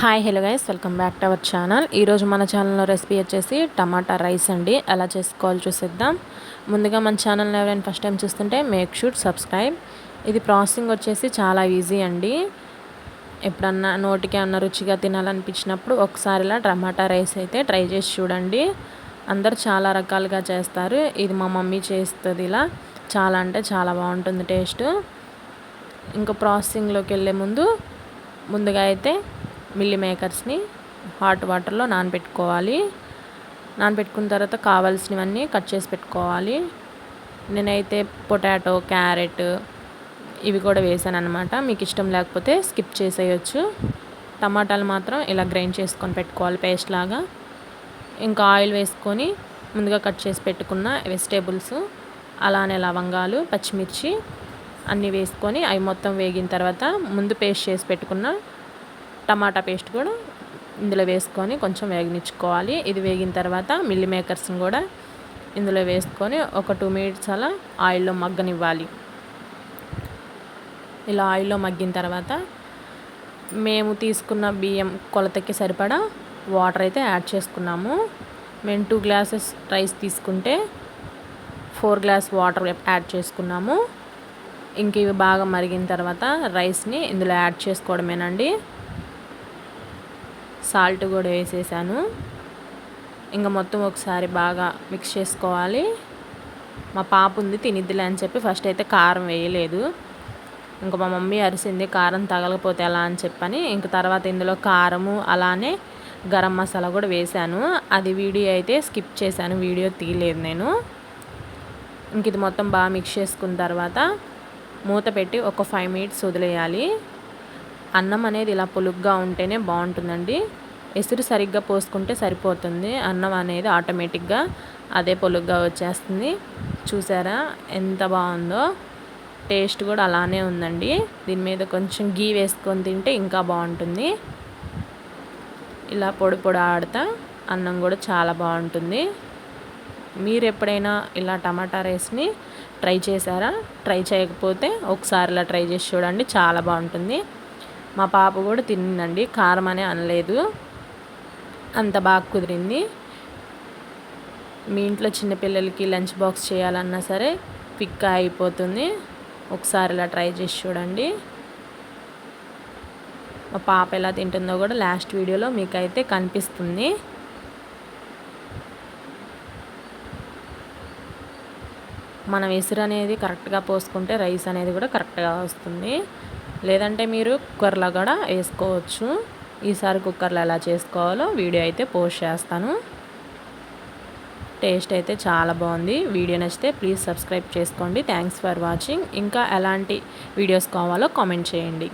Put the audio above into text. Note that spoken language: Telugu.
Hi hello guys welcome back to our channel ఈరోజు మన ఛానల్లో రెసిపీ వచ్చేసి టమాటా రైస్ అండి. ఎలా చేసుకోవాలో చూసేద్దాం. ముందుగా మన ఛానల్ని ఎవరైనా ఫస్ట్ టైం చూస్తుంటే మేక్ షూట్ సబ్స్క్రైబ్ ఇది ప్రాసెసింగ్ వచ్చేసి చాలా ఈజీ అండి. ఎప్పుడన్నా నోటికి అన్న రుచిగా తినాలనిపించినప్పుడు ఒకసారి ఇలా టమాటా రైస్ అయితే ట్రై చేసి చూడండి. అందరు చాలా రకాలుగా చేస్తారు. ఇది మా మమ్మీ చేస్తుంది ఇలా. చాలా అంటే చాలా బాగుంటుంది టేస్ట్. ఇంకా ప్రాసెసింగ్లోకి వెళ్ళే ముందు ముందుగా అయితే మిల్లీ మేకర్స్ని హాట్ వాటర్లో నానబెట్టుకోవాలి. నానబెట్టుకున్న తర్వాత కావాల్సినవన్నీ కట్ చేసి పెట్టుకోవాలి. నేనైతే పొటాటో క్యారెట్ ఇవి కూడా వేసాను అనమాట మీకు ఇష్టం లేకపోతే స్కిప్ చేసేయచ్చు. టమాటాలు మాత్రం ఇలా గ్రైండ్ చేసుకొని పెట్టుకోవాలి పేస్ట్ లాగా. ఇంకా ఆయిల్ వేసుకొని ముందుగా కట్ చేసి పెట్టుకున్న వెజిటేబుల్స్ అలానే లవంగాలు పచ్చిమిర్చి అన్నీ వేసుకొని అవి మొత్తం వేగిన తర్వాత ముందు పేస్ట్ చేసి పెట్టుకున్న టమాటా పేస్ట్ కూడా ఇందులో వేసుకొని కొంచెం వేగనిచ్చుకోవాలి. ఇది వేగిన తర్వాత మిల్లీ మేకర్స్ని కూడా ఇందులో వేసుకొని ఒక టూ మినిట్స్ అలా ఆయిల్లో మగ్గనివ్వాలి. ఇలా ఆయిల్లో మగ్గిన తర్వాత మేము తీసుకున్న బియ్యం కొలతకి సరిపడా వాటర్ అయితే యాడ్ చేసుకున్నాము. మేము టూ గ్లాసెస్ రైస్ తీసుకుంటే ఫోర్ గ్లాస్ వాటర్ యాడ్ చేసుకున్నాము. ఇంక ఇవి బాగా మరిగిన తర్వాత రైస్ని ఇందులో యాడ్ చేసుకోవడమేనండి. సాల్ట్ కూడా వేసేసాను. ఇంకా మొత్తం ఒకసారి బాగా మిక్స్ చేసుకోవాలి. మా పాప ఉంది తినిద్దిలే అని చెప్పి ఫస్ట్ అయితే కారం వేయలేదు. ఇంకా మా మమ్మీ అరిసింది కారం తగలకపోతే ఎలా అని చెప్పని ఇంక తర్వాత ఇందులో కారము అలానే గరం మసాలా కూడా వేశాను అది వీడియో అయితే స్కిప్ చేశాను వీడియో తీయలేదు నేను. ఇంక ఇది మొత్తం బాగా మిక్స్ చేసుకున్న తర్వాత మూత పెట్టి ఒక ఫైవ్ మినిట్స్ వదిలేయాలి. అన్నం అనేది ఇలా పొలుగ్గా ఉంటేనే బాగుంటుందండి. ఎసురు సరిగ్గా పోసుకుంటే సరిపోతుంది. అన్నం అనేది ఆటోమేటిక్గా అదే పొలుగ్గా వచ్చేస్తుంది. చూసారా? ఎంత బాగుందో. టేస్ట్ కూడా అలానే ఉందండి. దీని మీద కొంచెం గీ వేసుకొని తింటే ఇంకా బాగుంటుంది. ఇలా పొడి పొడి ఆడతా అన్నం కూడా చాలా బాగుంటుంది. మీరు ఎప్పుడైనా ఇలా టమాటా రైస్ని ట్రై చేశారా? ట్రై చేయకపోతే ఒకసారి ఇలా ట్రై చేసి చూడండి. చాలా బాగుంటుంది. మా పాప కూడా తిన్నండి కారం అనే అనలేదు. అంత బాగా కుదిరింది. మీ ఇంట్లో చిన్నపిల్లలకి లంచ్ బాక్స్ చేయాలన్నా సరే క్విక్గా అయిపోతుంది. ఒకసారి ఇలా ట్రై చేసి చూడండి. మా పాప ఎలా తింటుందో కూడా లాస్ట్ వీడియోలో మీకైతే కనిపిస్తుంది. మనం ఎసురు అనేది కరెక్ట్గా పోసుకుంటే రైస్ అనేది కూడా కరెక్ట్గా వస్తుంది. లేదంటే మీరు కుక్కర్లో కూడా వేసుకోవచ్చు. ఈసారి కుక్కర్లో ఎలా చేసుకోవాలో వీడియో అయితే పోస్ట్ చేస్తాను. టేస్ట్ అయితే చాలా బాగుంది. వీడియో నచ్చితే ప్లీజ్ సబ్స్క్రైబ్ చేసుకోండి. Thanks for watching. ఇంకా ఎలాంటి వీడియోస్ కావాలో కామెంట్ చేయండి.